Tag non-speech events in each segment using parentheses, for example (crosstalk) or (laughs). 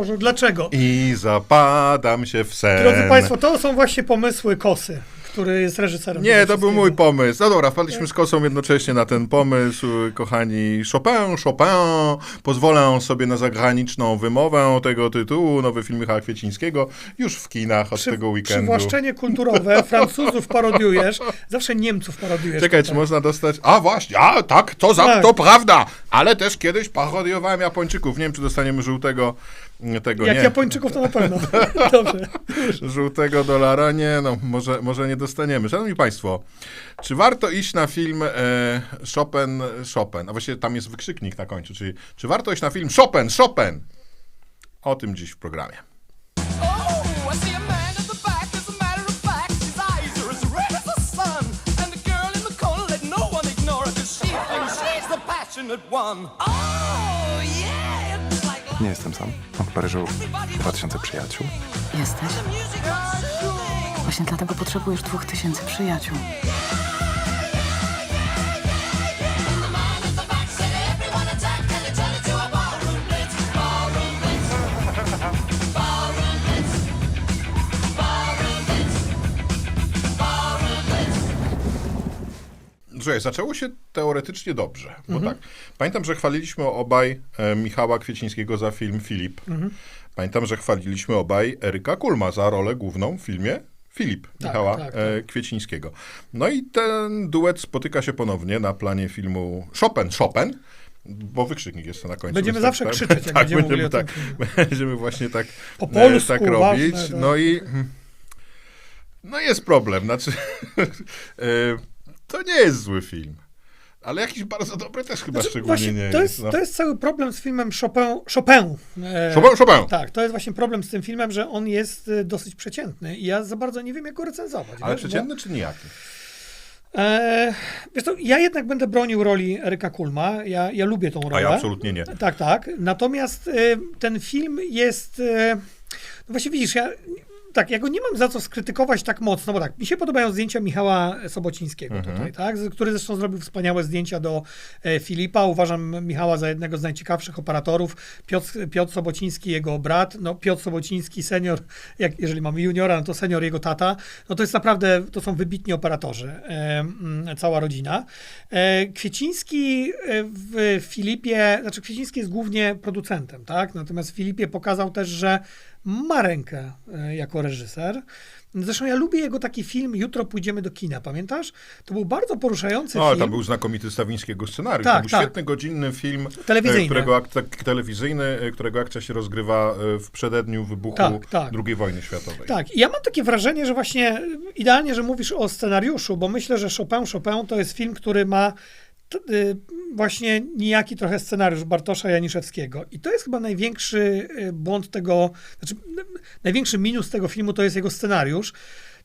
Boże, dlaczego? I zapadam się w sen. Drodzy Państwo, to są właśnie pomysły Kosy, który jest reżyserem. Nie, to był mój pomysł. No dobra, wpadliśmy z kosą jednocześnie na ten pomysł. Kochani, Chopin, Chopin. Pozwolę sobie na zagraniczną wymowę tego tytułu. Nowy film Michała Kwiecińskiego. Już w kinach od Przy, tego weekendu. przywłaszczenie kulturowe, Francuzów parodiujesz, zawsze Niemców parodiujesz. Czekaj, czy można dostać... A właśnie, a tak, to, za, Tak. to prawda. Ale też kiedyś parodiowałem Japończyków. Nie wiem, czy dostaniemy żółtego... Tego Jak nie. Japończyków to na pewno. (laughs) Dobrze. Żółtego dolara? Nie, no może, może nie dostaniemy. Szanowni Państwo, czy warto iść na film e, Chopin, Chopin? A właściwie tam jest wykrzyknik na końcu, czyli czy warto iść na film Chopin, Chopin? O tym dziś w programie. Oh, no one passionate. Oh, Nie jestem sam. Mam w Paryżu 2000 przyjaciół. Jesteś? Właśnie dlatego potrzebujesz dwóch tysięcy przyjaciół. Słuchaj, zaczęło się teoretycznie dobrze, bo tak, pamiętam, że chwaliliśmy obaj e, Michała Kwiecińskiego za film Filip. Pamiętam, że chwaliliśmy obaj Eryka Kulma za rolę główną w filmie Filip Michała tak, e, Kwiecińskiego. No i ten duet spotyka się ponownie na planie filmu Chopin, Chopin, bo wykrzyknik jest na końcu. Będziemy zawsze tak, krzyczeć, jak (laughs) tak, będziemy będziemy, tak, (laughs) będziemy właśnie tak, Po polsku, tak robić. ważne, tak. No i no jest problem, znaczy (laughs) e, to nie jest zły film. Ale jakiś bardzo dobry też chyba Znaczy, szczególnie nie to, jest. jest, no. to jest cały problem z filmem Chopin. Chopin. E, Chopin, Chopin. Tak, to jest właśnie problem z tym filmem, że on jest e, dosyć przeciętny i ja za bardzo nie wiem, jak go recenzować. Ale wiesz, bo- przeciętny czy nijaki? E, wiesz co, ja jednak będę bronił roli Eryka Kulma. Ja, ja lubię tą rolę. A ja absolutnie nie. Tak, tak. Natomiast e, ten film jest. E, no właśnie widzisz, ja. Tak, ja go nie mam za co skrytykować tak mocno, bo tak, mi się podobają zdjęcia Michała Sobocińskiego Mhm. tutaj, tak, który zresztą zrobił wspaniałe zdjęcia do e, Filipa. Uważam Michała za jednego z najciekawszych operatorów. Piotr, Piotr Sobociński, jego brat, no Piotr Sobociński, senior, jak, jeżeli mamy juniora, no to senior jego tata, no to jest naprawdę, to są wybitni operatorzy, e, mm, cała rodzina. E, Kwieciński e, w Filipie, znaczy Kwieciński jest głównie producentem, tak, natomiast w Filipie pokazał też, że ma rękę e, jako reżyser. Zresztą ja lubię jego taki film Jutro pójdziemy do kina, pamiętasz? To był bardzo poruszający No, film. tam był znakomity Stawińskiego scenariusz. Tak, to był tak. świetny, godzinny film, Telewizyjny. e, którego akcja, telewizyjny, e, którego akcja się rozgrywa w przededniu wybuchu Tak, tak. II wojny światowej. Tak, i ja mam takie wrażenie, że właśnie idealnie, że mówisz o scenariuszu, bo myślę, że Chopin Chopin to jest film, który ma właśnie nijaki trochę scenariusz Bartosza Janiszewskiego. I to jest chyba największy y, błąd tego, znaczy y, największy minus tego filmu to jest jego scenariusz.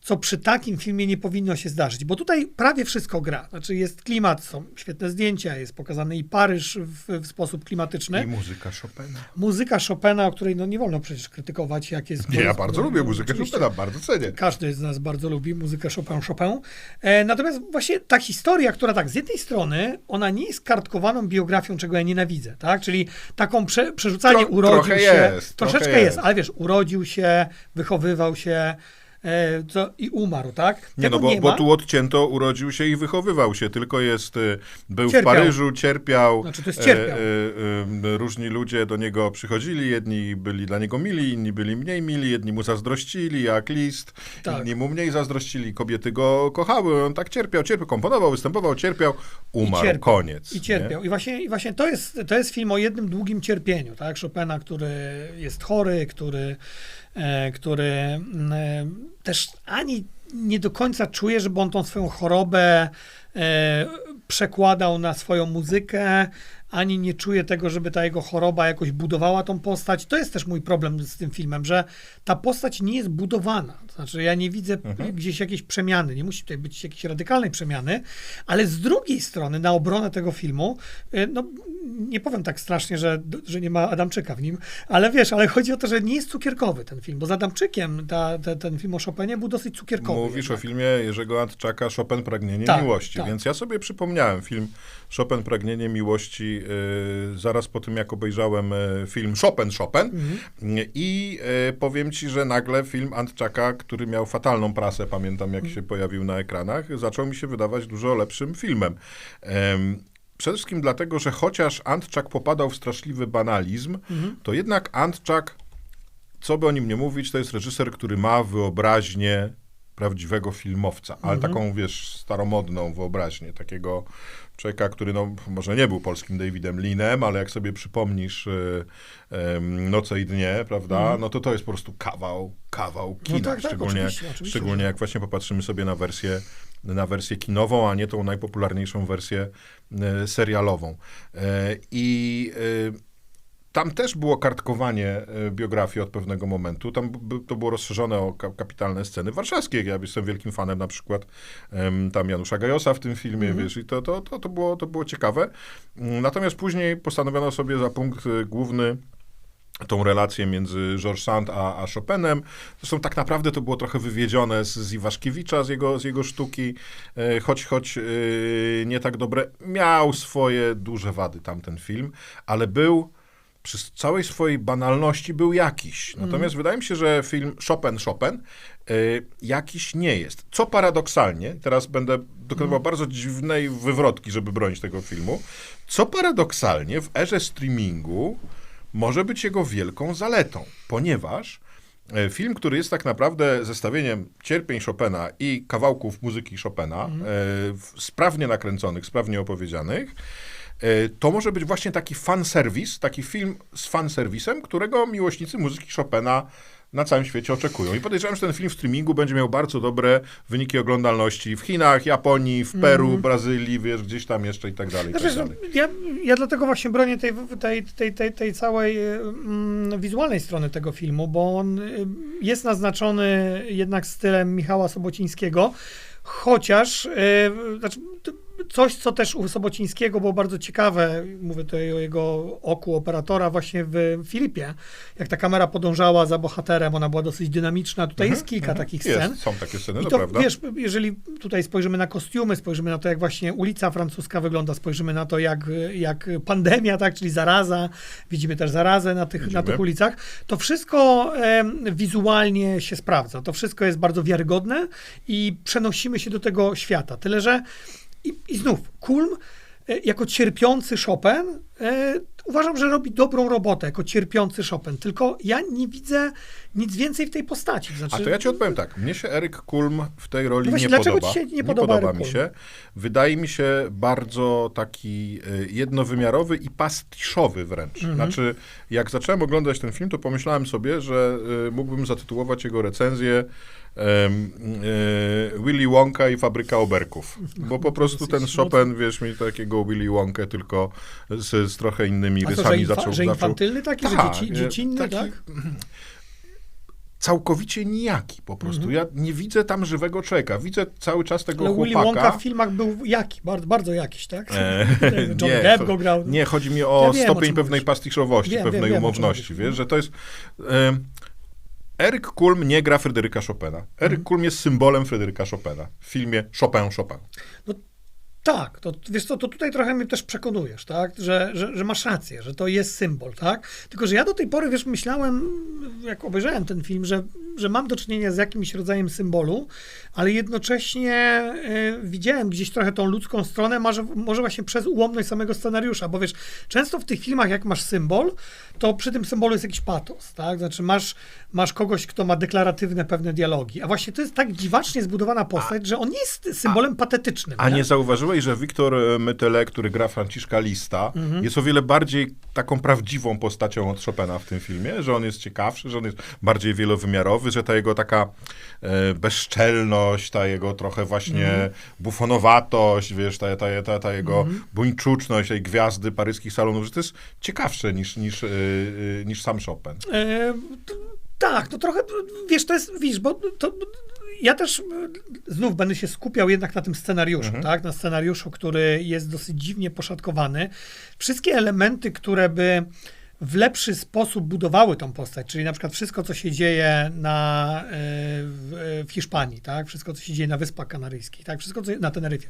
Co przy takim filmie nie powinno się zdarzyć, bo tutaj prawie wszystko gra. Znaczy jest klimat, są świetne zdjęcia, jest pokazany i Paryż w, w sposób klimatyczny. I muzyka Chopina. Muzyka Chopina, o której no nie wolno przecież krytykować, jak jest. Nie, ja bardzo lubię muzykę. Chopina, bardzo cenię. Każdy z nas bardzo lubi muzykę Chopin Chopin. E, natomiast właśnie ta historia, która tak, z jednej strony, ona nie jest kartkowaną biografią, czego ja nienawidzę, tak? Czyli taką prze, przerzucanie Tro- urodził trochę się. jest, troszeczkę trochę jest. jest. ale wiesz, urodził się, wychowywał się e, co, i umarł, tak? Nie, Tego no bo, bo ma. tu odcięto, urodził się i wychowywał się, tylko jest, y, był Cierpiał. w Paryżu, cierpiał. Znaczy, to jest cierpiał. E, e, e, różni ludzie do niego przychodzili, jedni byli dla niego mili, inni byli mniej mili, jedni mu zazdrościli, jak list, Tak. inni mu mniej zazdrościli, kobiety go kochały, on tak cierpiał, cierpiał, komponował, występował, cierpiał, umarł, cierpiał. koniec. I cierpiał. I właśnie, i właśnie to, jest, to jest film o jednym długim cierpieniu, tak? Chopina, który jest chory, który, e, który mm, e, też ani nie do końca czuje, żeby on tą swoją chorobę e, przekładał na swoją muzykę, ani nie czuje tego, żeby ta jego choroba jakoś budowała tą postać. To jest też mój problem z tym filmem, że ta postać nie jest budowana. Znaczy, ja nie widzę gdzieś jakiejś przemiany, nie musi tutaj być jakiejś radykalnej przemiany, ale z drugiej strony, na obronę tego filmu, y, no nie powiem tak strasznie, że, że nie ma Adamczyka w nim, ale wiesz, ale chodzi o to, że nie jest cukierkowy ten film, bo z Adamczykiem ta, ta, ten film o Chopinie był dosyć cukierkowy. Mówisz o jednak. filmie Jerzego Antczaka Chopin Pragnienie Tak, Miłości, tak. więc ja sobie przypomniałem film Chopin Pragnienie Miłości y, zaraz po tym, jak obejrzałem y, film Chopin, Chopin i y, powiem ci, że nagle film Antczaka, który miał fatalną prasę, pamiętam jak się pojawił na ekranach, zaczął mi się wydawać dużo lepszym filmem. Em, Przede wszystkim dlatego, że chociaż Antczak popadał w straszliwy banalizm, to jednak Antczak, co by o nim nie mówić, to jest reżyser, który ma wyobraźnię prawdziwego filmowca, ale taką, wiesz, staromodną wyobraźnię, takiego człowieka, który no, może nie był polskim Davidem Linem, ale jak sobie przypomnisz y, em, Noce i Dnie, prawda, no to to jest po prostu kawał, kawał kina, tak, tak, szczególnie, oczywiście, oczywiście, szczególnie jak właśnie popatrzymy sobie na wersję, na wersję kinową, a nie tą najpopularniejszą wersję e, serialową. E, I e, tam też było kartkowanie e, biografii od pewnego momentu. Tam to było rozszerzone o ka- kapitalne sceny warszawskie. Ja jestem wielkim fanem na przykład tam Janusza Gajosa w tym filmie, wiesz, i to, to, to, to, było, to było ciekawe. Mm, Natomiast później postanowiono sobie za punkt e, główny tą relację między Georges Sand a, a Chopinem. Zresztą tak naprawdę to było trochę wywiedzione z, z Iwaszkiewicza, z jego, z jego sztuki, e, choć, choć e, nie tak dobre. Miał swoje duże wady tamten film, ale był przy całej swojej banalności był jakiś. Natomiast wydaje mi się, że film Chopin, Chopin y, jakiś nie jest. Co paradoksalnie, teraz będę dokonywał bardzo dziwnej wywrotki, żeby bronić tego filmu, co paradoksalnie w erze streamingu może być jego wielką zaletą, ponieważ e, film, który jest tak naprawdę zestawieniem cierpień Chopina i kawałków muzyki Chopina, w- sprawnie nakręconych, sprawnie opowiedzianych, to może być właśnie taki fanserwis, taki film z fanserwisem, którego miłośnicy muzyki Chopina na całym świecie oczekują. I podejrzewam, że ten film w streamingu będzie miał bardzo dobre wyniki oglądalności w Chinach, Japonii, w Peru, Brazylii, wiesz, gdzieś tam jeszcze i tak dalej. i Znaczy, tak dalej. ja, ja dlatego właśnie bronię tej, tej, tej, tej, tej całej e, mm, wizualnej strony tego filmu, bo on y, jest naznaczony jednak stylem Michała Sobocińskiego, chociaż e, znaczy, coś, co też u Sobocińskiego było bardzo ciekawe, mówię tutaj o jego oku operatora właśnie w Filipie, jak ta kamera podążała za bohaterem, ona była dosyć dynamiczna, tutaj jest kilka takich scen. Mhm, Jest, są takie sceny, I to, prawda. wiesz, jeżeli tutaj spojrzymy na kostiumy, spojrzymy na to, jak właśnie ulica francuska wygląda, spojrzymy na to, jak, jak pandemia, tak, czyli zaraza, widzimy też zarazę na tych, na tych ulicach, to wszystko em, wizualnie się sprawdza. To wszystko jest bardzo wiarygodne i przenosimy się do tego świata. Tyle, że i, i znów, Kulm e, jako cierpiący Chopin e, uważam, że robi dobrą robotę jako cierpiący Chopin, tylko ja nie widzę nic więcej w tej postaci. Znaczy, A to ja ci odpowiem tak. Mnie się Eryk Kulm w tej roli No właśnie, nie dlaczego podoba. ci się nie podoba Eryk mi się. Wydaje mi się bardzo taki y, jednowymiarowy i pastiszowy wręcz. Mhm. Znaczy, jak zacząłem oglądać ten film, to pomyślałem sobie, że y, mógłbym zatytułować jego recenzję y, Willy Wonka i fabryka oberków. Bo po (laughs) prostu ten Chopin, wiesz, mi takiego Willy Wonkę tylko z, z trochę innymi A to, że, rysami infa, zaczął... że infantylny taki, że Tak, dzieci, e, dziecinny, taki- tak? całkowicie nijaki po prostu. Ja nie widzę tam żywego człowieka. Widzę cały czas tego. Ale Willy chłopaka. Wonka w filmach był jaki, bardzo, bardzo jakiś, tak? E, (laughs) (laughs) John nie, Depp go grał. Nie, chodzi mi o Ja wiem, o stopień czym pewnej mówisz. pastiszowości, Wiem, pewnej wiem, wiem, o umowności, mówisz. wiesz, że to jest... E, Eryk Kulm nie gra Fryderyka Chopina. Eryk Mhm. Kulm jest symbolem Fryderyka Chopina w filmie Chopin, Chopin. Tak, to wiesz co, to tutaj trochę mnie też przekonujesz, tak, że, że, że masz rację, że to jest symbol, tak, tylko że ja do tej pory, wiesz, myślałem, jak obejrzałem ten film, że, że mam do czynienia z jakimś rodzajem symbolu, ale jednocześnie y, widziałem gdzieś trochę tą ludzką stronę, może, może właśnie przez ułomność samego scenariusza, bo wiesz, często w tych filmach, jak masz symbol, to przy tym symbolu jest jakiś patos, tak, znaczy masz, masz kogoś, kto ma deklaratywne pewne dialogi, a właśnie to jest tak dziwacznie zbudowana postać, że on jest symbolem patetycznym. A nie zauważyłeś, że Wiktor e, Mytyle, który gra Franciszka Lista, Mhm. jest o wiele bardziej taką prawdziwą postacią od Chopina w tym filmie, że on jest ciekawszy, że on jest bardziej wielowymiarowy, że ta jego taka e, bezczelność, ta jego trochę właśnie Mhm. bufonowatość, wiesz, ta, ta, ta, ta jego buńczuczność, tej gwiazdy paryskich salonów, że to jest ciekawsze niż, niż, e, e, niż sam Chopin. E, tak, to trochę, wiesz, to jest, widzisz, bo to, ja też e, znów będę się skupiał jednak na tym scenariuszu, tak, na scenariuszu, który jest dosyć dziwnie poszatkowany. Wszystkie elementy, które by w lepszy sposób budowały tą postać, czyli na przykład wszystko, co się dzieje na, e, w, w Hiszpanii, tak? wszystko, co się dzieje na Wyspach Kanaryjskich, tak? wszystko, co na Teneryfie,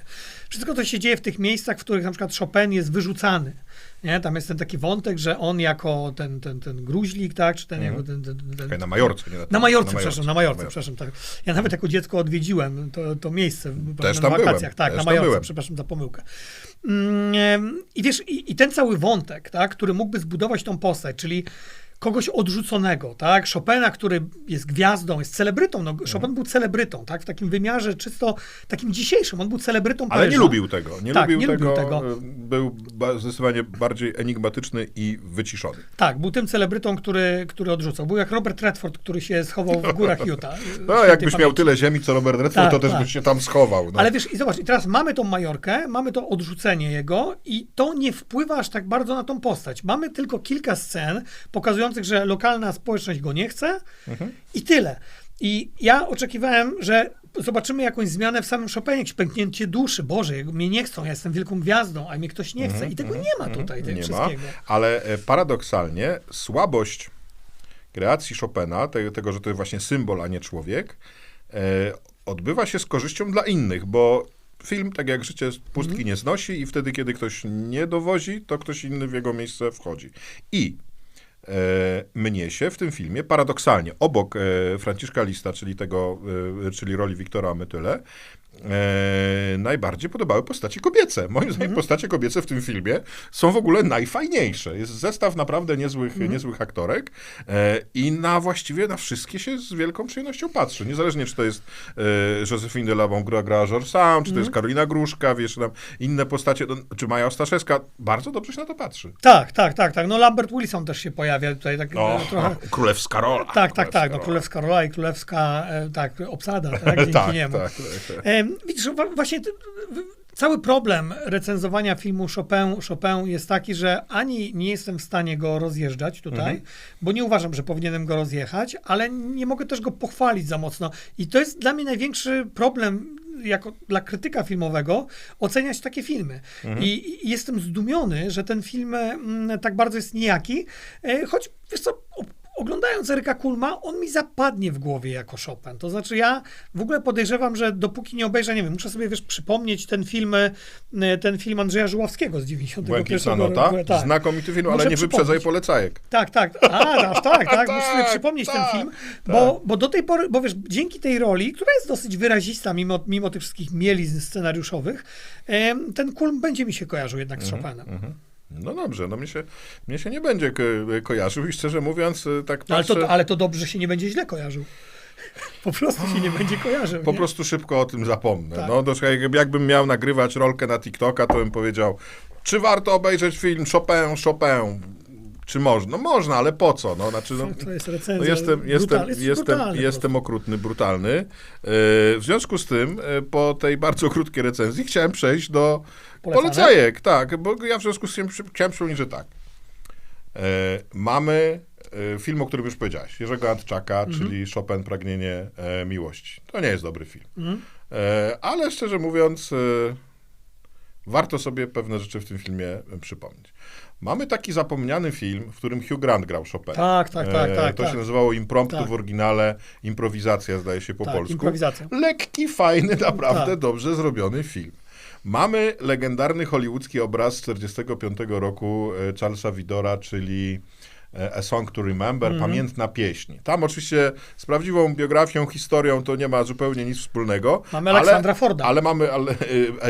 wszystko, co się dzieje w tych miejscach, w których na przykład Chopin jest wyrzucany Nie? Tam jest ten taki wątek, że on jako ten, ten, ten gruźlik, tak, czy ten jako ten, ten, ten, Czekaj, na Majorce, nie na, na Majorce, przepraszam, na Majorce, przepraszam. Tak. Ja nawet jako dziecko odwiedziłem to, to miejsce w, Też na tam byłem, wakacjach. Tak, też na Majorce, byłem. przepraszam za pomyłkę. Mm, I wiesz, i, i ten cały wątek, tak, który mógłby zbudować tą postać, czyli kogoś odrzuconego, tak? Chopina, który jest gwiazdą, jest celebrytą. No, Mhm. Chopin był celebrytą, tak? W takim wymiarze czysto takim dzisiejszym. On był celebrytą Ale nie lubił tego. Nie, Tak, lubił, nie tego, lubił tego. e, Był zdecydowanie bardziej enigmatyczny i wyciszony. Tak, był tym celebrytą, który, który odrzucał. Był jak Robert Redford, który się schował w górach Utah. (laughs) No, jakbyś miał pamięci. tyle ziemi, co Robert Redford, Tak, to też tak. byś się tam schował. No. Ale wiesz, i zobacz, i teraz mamy tą Majorkę, mamy to odrzucenie jego i to nie wpływa aż tak bardzo na tą postać. Mamy tylko kilka scen pokazujących, że lokalna społeczność go nie chce Mhm. i tyle. I ja oczekiwałem, że zobaczymy jakąś zmianę w samym Chopinie, jakieś pęknięcie duszy. Boże, mnie nie chcą, ja jestem wielką gwiazdą, a mnie ktoś nie chce. I tego nie ma tutaj, tego Mhm, nie ma, wszystkiego. ale e, paradoksalnie słabość kreacji Chopina, te, tego, że to jest właśnie symbol, a nie człowiek, e, odbywa się z korzyścią dla innych, bo film, tak jak życie pustki Mhm. nie znosi i wtedy, kiedy ktoś nie dowozi, to ktoś inny w jego miejsce wchodzi. I mnie się w tym filmie paradoksalnie, obok e, Franciszka Lista, czyli tego, e, czyli roli Wiktora Ametyle, e, najbardziej podobały postacie kobiece. Moim zdaniem postacie kobiece w tym filmie są w ogóle najfajniejsze. Jest zestaw naprawdę niezłych, niezłych aktorek e, i na właściwie na wszystkie się z wielką przyjemnością patrzy. Niezależnie, czy to jest e, Josephine de la Bongra gra Sam, czy to jest Karolina Gruszka, wiesz, tam inne postacie, no, czy Maja Ostaszewska. Bardzo dobrze się na to patrzy. Tak, tak, tak, tak. No Lambert Wilson też się pojawia tutaj tak No, trochę. (laughs) Królewska rola. Tak, tak, tak. No. Królewska Rola i Królewska e, tak, obsada, (laughs) tak, dzięki tak, niemu. tak, tak, tak. Widzisz, właśnie cały problem recenzowania filmu Chopin, Chopin jest taki, że ani nie jestem w stanie go rozjeżdżać tutaj, bo nie uważam, że powinienem go rozjechać, ale nie mogę też go pochwalić za mocno. I to jest dla mnie największy problem jako dla krytyka filmowego oceniać takie filmy. I, I jestem zdumiony, że ten film mm, tak bardzo jest nijaki, e, choć wiesz co, oglądając Eryka Kulma, on mi zapadnie w głowie jako Chopin. To znaczy ja w ogóle podejrzewam, że dopóki nie obejrzę, nie wiem, muszę sobie wiesz, przypomnieć ten film, e, ten film Andrzeja Żuławskiego z 91 Błękitna roku. Tak. znakomity film, Muszę ale nie wyprzedzaj polecajek. Tak, tak. A, aż (laughs) tak, tak. Muszę sobie Tak, przypomnieć ten tak, film, bo, bo do tej pory, bo wiesz, dzięki tej roli, która jest dosyć wyrazista mimo, mimo tych wszystkich mielizn scenariuszowych, ten Kulm będzie mi się kojarzył jednak Mhm, z Chopinem. No dobrze, no mnie się, mnie się nie będzie ko kojarzył i szczerze mówiąc, y, tak No, ale, patrzę, to, ale to dobrze, że się nie będzie źle kojarzył. (laughs) Po prostu się nie będzie kojarzył. po nie? prostu szybko o tym zapomnę. Tak. No to jakbym miał nagrywać rolkę na TikToka, to bym powiedział, czy warto obejrzeć film Chopin, Chopin? Czy można? No można, ale po co? No, znaczy, no, To jest recenzja. No jestem, jestem, brutal- jest jestem, brutalny po jestem okrutny, brutalny. Yy, W związku z tym, yy, po tej bardzo krótkiej recenzji, chciałem przejść do Polecane? polecajek. Tak, bo ja w związku z tym chciałem przypomnieć, że tak. Yy, Mamy yy, film, o którym już powiedziałeś, Jerzego Antczaka, Mhm. czyli Chopin, Pragnienie e, Miłości. To nie jest dobry film. Mhm. E, Ale szczerze mówiąc, e, warto sobie pewne rzeczy w tym filmie e, przypomnieć. Mamy taki zapomniany film, w którym Hugh Grant grał Chopin. Tak, tak, tak, E, tak, To tak. się nazywało Impromptu Tak. w oryginale, improwizacja zdaje się po Tak, polsku. improwizacja. Lekki, fajny, naprawdę Tak. dobrze zrobiony film. Mamy legendarny hollywoodzki obraz z 1945 roku e, Charlesa Widora, czyli A Song to Remember, Mhm. pamiętna pieśń. Tam oczywiście z prawdziwą biografią, historią to nie ma zupełnie nic wspólnego. Mamy Aleksandra Forda. Ale mamy, ale,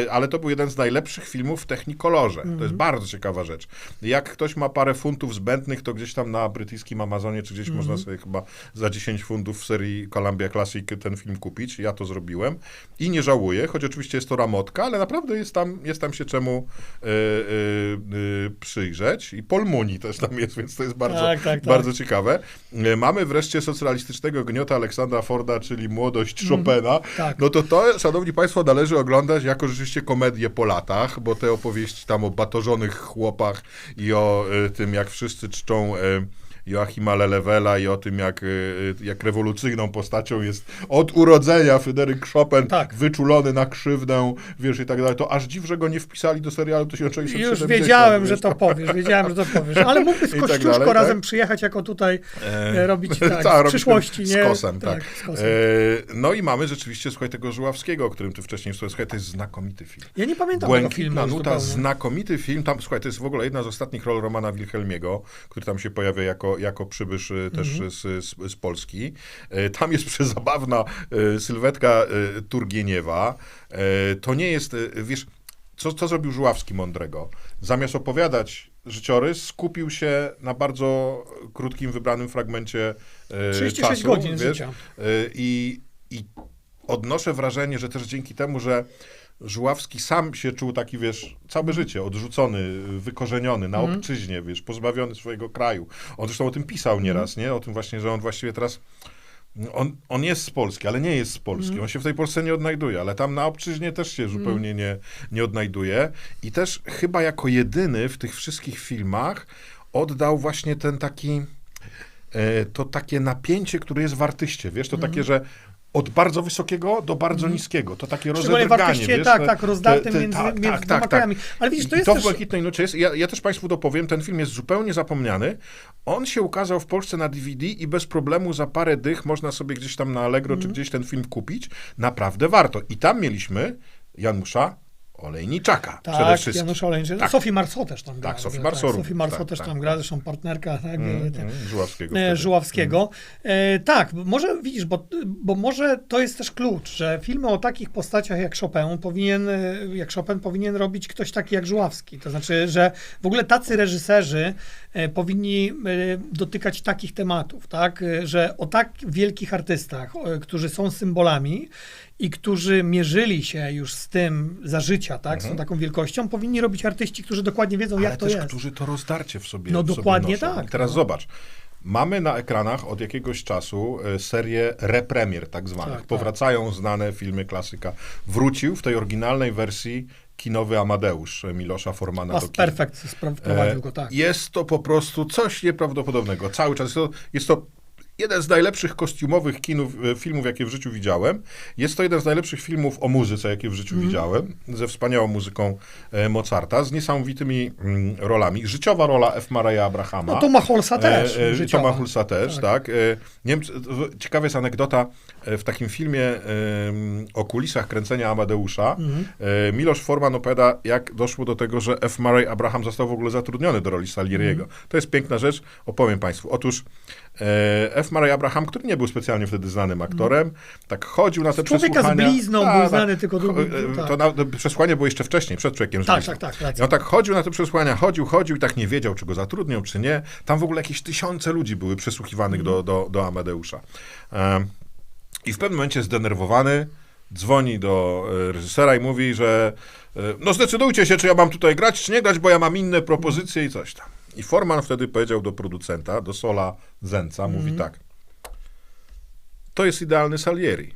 e, ale to był jeden z najlepszych filmów w Technicolorze. To Mhm. jest bardzo ciekawa rzecz. Jak ktoś ma parę funtów zbędnych, to gdzieś tam na brytyjskim Amazonie, czy gdzieś Mhm. można sobie chyba za 10 funtów w serii Columbia Classic ten film kupić. Ja to zrobiłem i nie żałuję, choć oczywiście jest to ramotka, ale naprawdę jest tam, jest tam się czemu y, y, y, przyjrzeć. I Paul Muni też tam jest, więc to jest bardzo, Tak, tak, tak. bardzo ciekawe. Y, Mamy wreszcie socjalistycznego gniota Aleksandra Forda, czyli Młodość Chopina. tak. No to to, szanowni państwo, należy oglądać jako rzeczywiście komedię po latach, bo te opowieści tam o batorzonych chłopach i o y, tym, jak wszyscy czczą y, Joachima Lelewela i o tym, jak, y, jak rewolucyjną postacią jest od urodzenia Fryderyk Chopin, Tak. wyczulony na krzywdę, wiesz, i tak dalej. To aż dziw, że go nie wpisali do serialu 1970. Już wiedziałem, wiesz, że to powiesz, wiedziałem, że to powiesz. Ale mógłby z (laughs) tak Kościuszko dalej, tak? razem przyjechać, jako tutaj e, robić (laughs) tak, Tak, w przyszłości, ten nie? Z kosem, tak. z kosem. E, no i mamy rzeczywiście, słuchaj, tego Żuławskiego, o którym ty wcześniej wspomniałeś. Słuchaj, to jest znakomity film. Ja nie pamiętam tego filmu Błękitna nuta, znakomity film. Tam, słuchaj, to jest w ogóle jedna z ostatnich ról Romana Wilhelmiego, który tam się pojawia jako, jako przybysz e, też Mhm. z, z, z Polski. E, Tam jest (laughs) przezabawna e, sylwetka e, Turgieniewa. To nie jest, wiesz, co, co zrobił Żuławski mądrego? Zamiast opowiadać życiorys, skupił się na bardzo krótkim, wybranym fragmencie e, 36 czasu, godzin wiesz, życia. I, I odnoszę wrażenie, że też dzięki temu, że Żuławski sam się czuł taki, wiesz, całe życie odrzucony, wykorzeniony na obczyźnie, wiesz, pozbawiony swojego kraju. On zresztą o tym pisał nieraz, nie? O tym właśnie, że on właściwie teraz on, on jest z Polski, ale nie jest z Polski. On się w tej Polsce nie odnajduje, ale tam na obczyźnie też się zupełnie nie, nie odnajduje. I też chyba jako jedyny w tych wszystkich filmach oddał właśnie ten taki, e, to takie napięcie, które jest w artyście, wiesz, to takie, że od bardzo wysokiego do bardzo niskiego, to takie rozedrganie, wiesz, tak, tak, rozdartym te- te- między, tak, między tak, dwoma tak, tak. Ale widzisz, to I jest to też... Błękitnej Nucie jest. Ja, ja też Państwu dopowiem, ten film jest zupełnie zapomniany. On się ukazał w Polsce na DVD i bez problemu za parę dych można sobie gdzieś tam na Allegro Mhm. czy gdzieś ten film kupić. Naprawdę warto. I tam mieliśmy Janusza Olejniczaka przede Tak, wszystkim. Janusz Oleńczyk. Tak. Sofii Marceau też tam gra. Tak, Sophie tak, Marceau również, Marceau tak, też tak, tam tak. gra, zresztą partnerka tak, Mm, ten, mm, Żuławskiego. e. Żuławskiego. E, tak, może widzisz, bo, bo może to jest też klucz, że filmy o takich postaciach jak Chopin powinien, jak Chopin powinien robić ktoś taki jak Żuławski. To znaczy, że w ogóle tacy reżyserzy e, powinni e, dotykać takich tematów, tak? E, Że o tak wielkich artystach, którzy są symbolami i którzy mierzyli się już z tym za życia, tak? Z tą taką wielkością, powinni robić artyści, którzy dokładnie wiedzą, Mhm. Ale jak to też, jest. którzy to rozdarcie w sobie No w sobie dokładnie noszą. tak, I teraz no. zobacz. Mamy na ekranach od jakiegoś czasu e, serię repremier tak zwanych. Tak, Powracają znane filmy klasyka. Wrócił w tej oryginalnej wersji kinowy Amadeusz e, Milosza Formana. Perfect spra- wprowadził E, go, tak. Jest to po prostu coś nieprawdopodobnego. Cały czas jest to, jest to jeden z najlepszych kostiumowych kinów, e, filmów, jakie w życiu widziałem. Jest to jeden z najlepszych filmów o muzyce, jakie w życiu Mhm. widziałem. Ze wspaniałą muzyką e, Mozarta, z niesamowitymi mm, rolami. Życiowa rola F. Murray'a Abrahama. No Toma Holsa też, E, e, życiowa. Toma Hulsa też, Tak. tak. E, ciekawa jest anegdota e, w takim filmie o kulisach kręcenia Amadeusza. Mhm. E, Miloš Forman opowiada, jak doszło do tego, że F. Murray Abraham został w ogóle zatrudniony do roli Salieriego. Mhm. To jest piękna rzecz, opowiem Państwu. Otóż e, F. Murray Abraham, który nie był specjalnie wtedy znanym aktorem, tak chodził na te Mhm. Człowieka z przesłuchania. blizną Tak, był tak. znany tylko długi- e, tak. To na, to przesłanie było jeszcze wcześniej, przed człowiekiem z Tak, blizną. tak, tak, racja. on tak chodził na te przesłania, chodził, chodził i tak nie wiedział, czy go zatrudnią, czy nie. Tam w ogóle jakieś tysiące ludzi były przesłuchiwanych do, do, do Amadeusza. I w pewnym momencie zdenerwowany dzwoni do e, reżysera i mówi, że e, no zdecydujcie się, czy ja mam tutaj grać, czy nie grać, bo ja mam inne propozycje i coś tam. I Forman wtedy powiedział do producenta, do Sola Zenca, mówi tak, to jest idealny Salieri.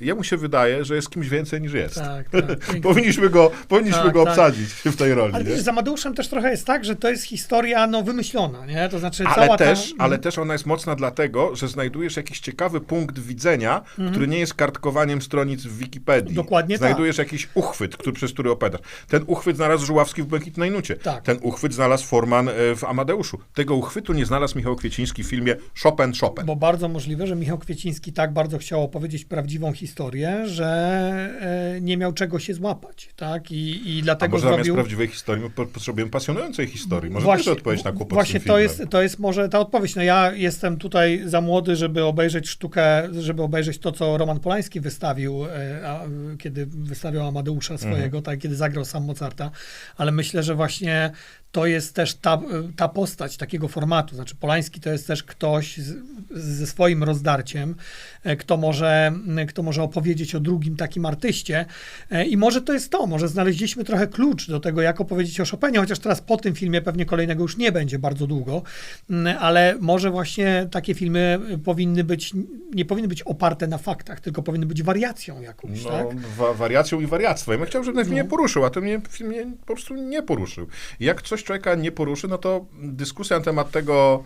Jemu się wydaje, że jest kimś więcej niż jest. Tak, tak. (laughs) Powinniśmy go, powinniśmy Tak, go tak. obsadzić w tej roli. Ale widzisz, z Amadeuszem też trochę jest tak, że to jest historia no, wymyślona, nie? To znaczy Ale cała też, ta... ale też ona jest mocna dlatego, że znajdujesz jakiś ciekawy punkt widzenia, który nie jest kartkowaniem stronic w Wikipedii. Mhm. Dokładnie tak. Znajdujesz jakiś uchwyt, który, przez który opowiadasz. Ten uchwyt znalazł Żuławski w Błękitnej Nucie. Tak. Ten uchwyt znalazł Forman e, w Amadeuszu. Tego uchwytu nie znalazł Michał Kwieciński w filmie Chopin, Chopin. Bo bardzo możliwe, że Michał Kwieciński tak bardzo chciał opowiedzieć historię, że e, nie miał czego się złapać, tak? I, i A dlatego może zamiast zrobił... prawdziwej historii po- potrzebujemy pasjonującej historii. Może Właśnie- jest odpowiedź na kłopot Właśnie to jest, to jest może ta odpowiedź. No ja jestem tutaj za młody, żeby obejrzeć sztukę, żeby obejrzeć to, co Roman Polański wystawił, e, a, kiedy wystawiał Amadeusza swojego, Mhm. tak, kiedy zagrał sam Mozarta, ale myślę, że właśnie to jest też ta, ta postać takiego formatu. Znaczy Polański to jest też ktoś z, ze swoim rozdarciem, kto może, kto może opowiedzieć o drugim takim artyście E, i może to jest to, może znaleźliśmy trochę klucz do tego, jak opowiedzieć o Chopinie, chociaż teraz po tym filmie pewnie kolejnego już nie będzie bardzo długo, ale może właśnie takie filmy powinny być, nie powinny być oparte na faktach, tylko powinny być wariacją jakąś, No, tak? wa- wariacją i wariactwem. Ja chciałem, żeby ten film mnie poruszył, a ten mnie, film mnie po prostu nie poruszył. Jak coś człowieka nie poruszy, no to dyskusja na temat tego,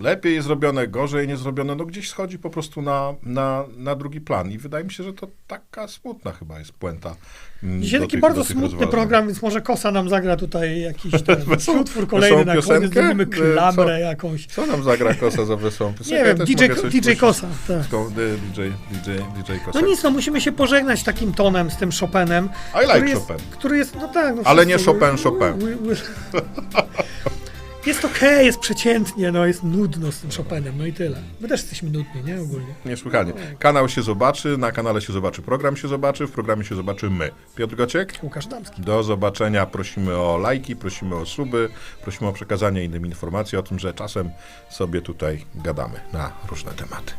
lepiej zrobione, gorzej nie zrobione, no gdzieś schodzi po prostu na, na, na drugi plan. I wydaje mi się, że to taka smutna chyba jest puenta. mm, Dzisiaj taki tych- bardzo smutny rozważań. program, więc może Kosa nam zagra tutaj jakiś (laughs) ten utwór kolejny na koniec, piosenkę? zrobimy E, klabrę co? jakąś. Co nam zagra Kosa za wesołą piosenkę? Nie wiem, DJ, DJ. Kosa. Tak. Y, DJ, DJ, DJ Kosa. No nic, no musimy się pożegnać takim tonem z tym Chopinem. I like który jest, Chopin. Który jest, no tak. No Ale nie Chopin, Chopin. (laughs) Jest okej, jest przeciętnie, no jest nudno z tym Chopinem, no i tyle. My też jesteśmy nudni, nie? Ogólnie. Niesłychanie. Kanał się zobaczy, na kanale się zobaczy, program się zobaczy, w programie się zobaczy my. Piotr Gociek? Łukasz Damski. Do zobaczenia. Prosimy o lajki, prosimy o suby, prosimy o przekazanie innym informacji o tym, że czasem sobie tutaj gadamy na różne tematy.